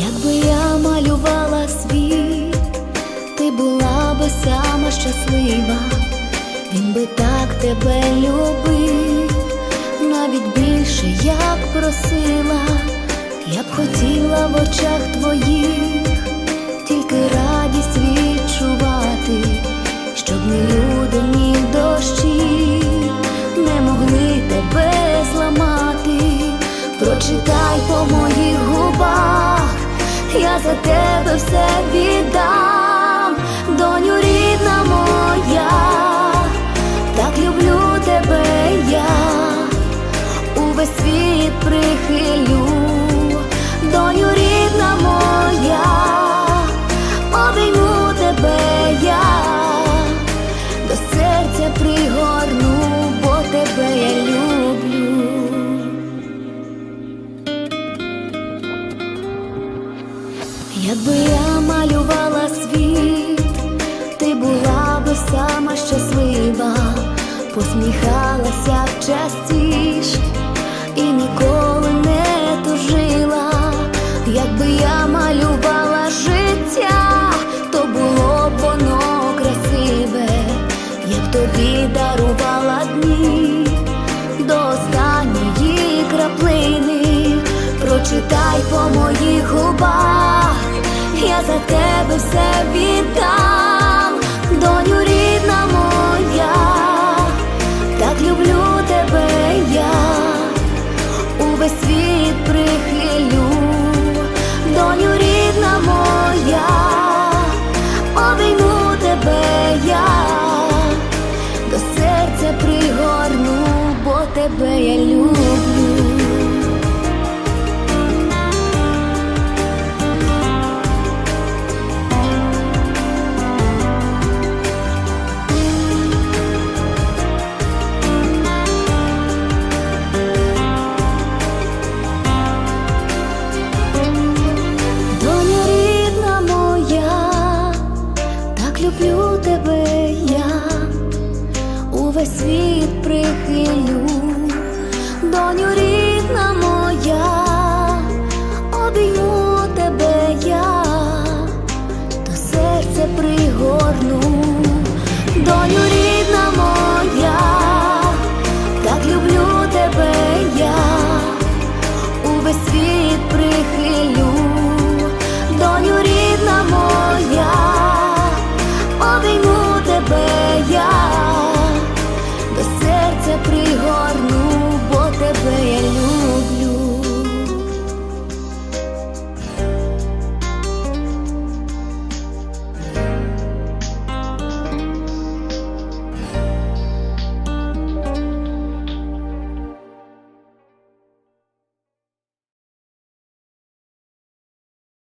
Якби я малювала світ, ти була би сама щаслива, він би так тебе любив, навіть більше як просила, я б хотіла в очах твоїх, тільки радість вірю. Я за тебе все віддам, доню рідна моя, так люблю тебе я, увесь світ прихилю, доню рідна моя, обійму тебе я, до серця пригорну, Якби я малювала світ, ти була би сама щаслива, посміхалася б частіше і ніколи не тужила. Якби я малювала життя, то було б воно красиве, я б тобі дарувала дні до останньої краплини. Прочитай по моїх губах, віддам, світ прихилю, доню рідна моя, обійму тебе я, до серця пригорну, доню рідна моя, так люблю тебе я, увесь світ прихилю, доню рідна моя.